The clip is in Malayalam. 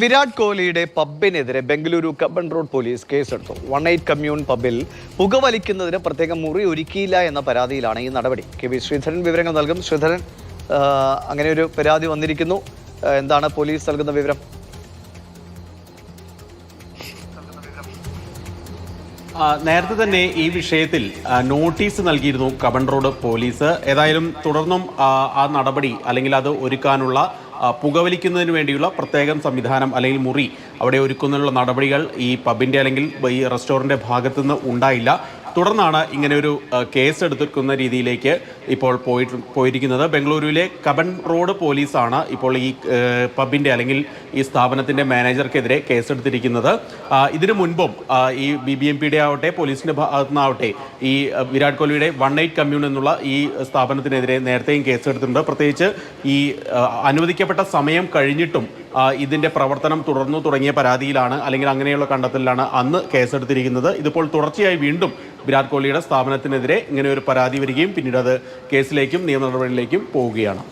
വിരാട് കോഹ്ലിയുടെ പബ്ബിനെതിരെ ബംഗളൂരു കബൺ റോഡ് പോലീസ് കേസെടുത്തു. വൺ എയ്റ്റ് കമ്മ്യൂൺ പബ്ബിൽ പുകവലിക്കുന്നതിന് പ്രത്യേകം മുറി ഒരുക്കിയില്ല എന്ന പരാതിയിലാണ് ഈ നടപടി. കെ വി ശ്രീധരൻ വിവരങ്ങൾ നൽകും. ശ്രീധരൻ അങ്ങനെ ഒരു പരാതി വന്നിരിക്കുന്നു. എന്താണ് പോലീസ് നൽകുന്ന വിവരം? നേരത്തെ തന്നെ ഈ വിഷയത്തിൽ നോട്ടീസ് നൽകിയിരുന്നു കബൺ റോഡ് പോലീസ്. ഏതായാലും തുടർന്നും ആ, നടപടി അല്ലെങ്കിൽ അത് ഒരുക്കാനുള്ള പുകവലിക്കുന്നതിന് വേണ്ടിയുള്ള പ്രത്യേകം സംവിധാനം അല്ലെങ്കിൽ മുറി അവിടെ ഒരുക്കുന്നതിനുള്ള നടപടികൾ ഈ പബിന്റെ അല്ലെങ്കിൽ ഈ റെസ്റ്റോറന്റ് ഭാഗത്തുനിന്ന് ഉണ്ടായില്ല. തുടർന്നാണ് ഇങ്ങനെ ഒരു കേസ് എടുത്തിരിക്കുന്ന രീതിയിലേക്ക് ഇപ്പോൾ പോയിട്ട് പോയിരിക്കുന്നത്. ബംഗളൂരുവിലെ കബൻ റോഡ് പോലീസാണ് ഇപ്പോൾ ഈ പബിന്റെ അല്ലെങ്കിൽ ഈ സ്ഥാപനത്തിന്റെ മാനേജർക്കെതിരെ കേസെടുത്തിരിക്കുന്നത്. ഇതിനു മുൻപും ഈ ബി ബി എം പിയുടെ ആവട്ടെ പോലീസിന്റെ ഭാഗത്തു നിന്നാവട്ടെ ഈ വിരാട് കോഹ്ലിയുടെ വൺ എയ്റ്റ് കമ്മ്യൂൺ എന്നുള്ള ഈ സ്ഥാപനത്തിനെതിരെ നേരത്തെയും കേസെടുത്തിട്ടുണ്ട്. പ്രത്യേകിച്ച് ഈ അനുവദിക്കപ്പെട്ട സമയം കഴിഞ്ഞിട്ടും ഇതിന്റെ പ്രവർത്തനം തുടർന്നു തുടങ്ങിയ പരാതിയിലാണ് അല്ലെങ്കിൽ അങ്ങനെയുള്ള കണ്ടെത്തലിലാണ് അന്ന് കേസെടുത്തിരിക്കുന്നത്. ഇതിപ്പോൾ തുടർച്ചയായി വീണ്ടും വിരാട് കോഹ്ലിയുടെ സ്ഥാപനത്തിനെതിരെ ഇങ്ങനെ ഒരു പരാതി വരികയും പിന്നീട് അത് കേസിലേക്കും നിയമ നടപടിയിലേക്കും പോവുകയാണ്.